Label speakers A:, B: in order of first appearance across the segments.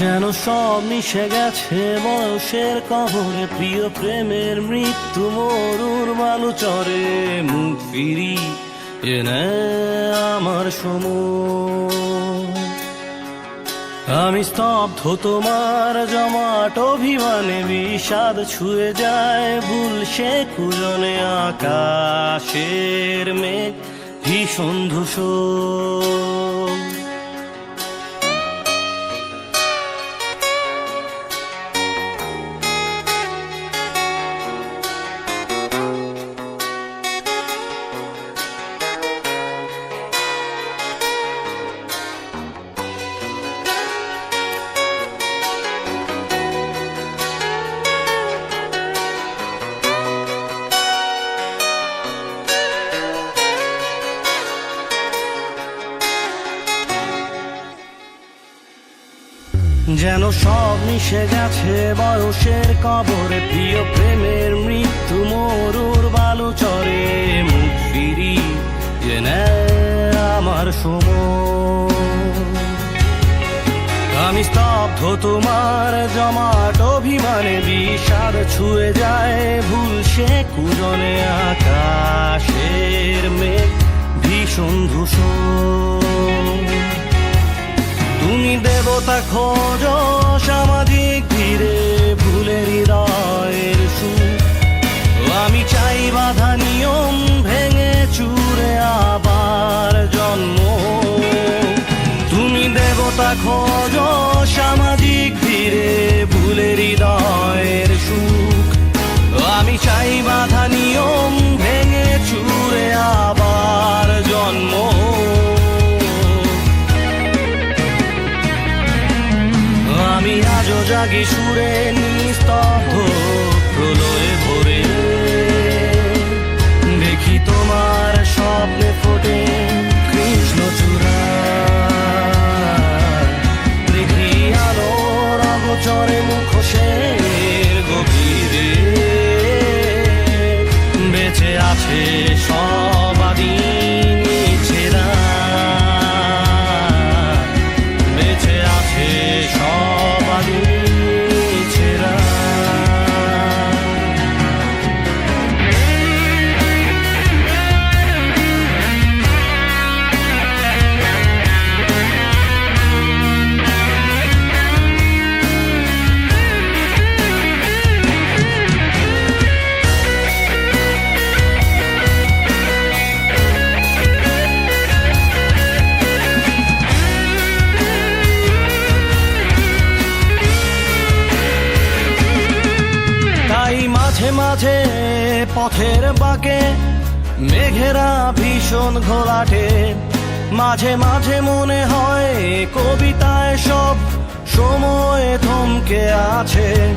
A: যেন সব মিশে গেছে বয়সের কবরে, প্রিয় প্রেমের মৃত্যু মরুর বালু চরে মুখ ফিরি এনে আমার সময়। আমি স্তব্ধ তোমার জমাট অভিমানে বিষাদ ছুঁয়ে যায় ভুল সে কুজনে আকাশের মেঘ, ভীষণ ধূসর। যেন সব মিশে গেছে বয়সের কবরে, প্রিয় প্রেমের মৃত্যু মরুর বালু চরে, মুখ ফিরি জেনে আমার সময়। আমি স্তব্ধ তোমার জমাট অভিমানে, বিষাদ ছুঁয়ে যায় ভুল সে কুজনে আকাশের মেঘ, ভীষণ ধূসর। খোঁজ সামাজিক ঘিরে ভুলের হৃদয়ের সু আমি চাই বাধা নিয়ম ভেঙে চুরে আবার জন্ম। তুমি দেবতা খোঁজ জাগি সুরে নিস্তব্ধ প্রলয়ে ভরে। দেখি তোমার স্বপ্নে ফোটে কৃষ্ণ চূড়া। দেখি আলোর অগচরে মুখোশের গভীরে। বেঁচে আছে সবাদি মাঝে পথের বাঁকে, মেঘেরা ভীষণ ঘোলাটে। মাঝে মাঝে মনে হয় কবিতায় সব সময় থমকে আছে।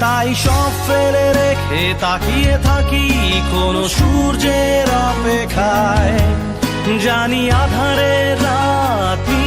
A: তাই সব ফেলে রেখে তাকিয়ে থাকি কোন সূর্যের অপেক্ষায়। জানি আধারে রাত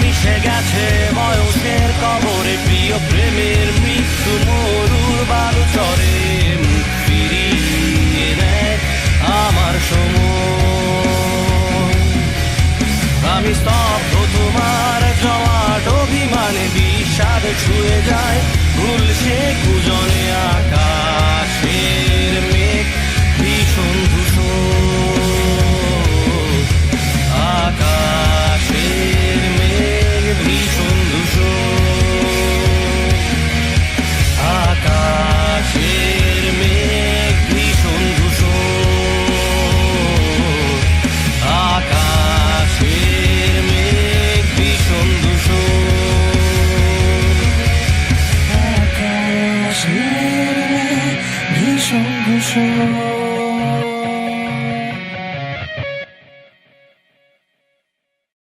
A: মিশে গেছে বয়সের কবরে, প্রিয় প্রেমের মৃত্যু মরুর বালু চরে ফিরিয়ে নেয় আমার সময়। আমি স্তব্ধ তোমার জমাট অভিমানে, বিষাদ ছুঁয়ে যায় ভুল সে কুজনে। 对，你什么都不说。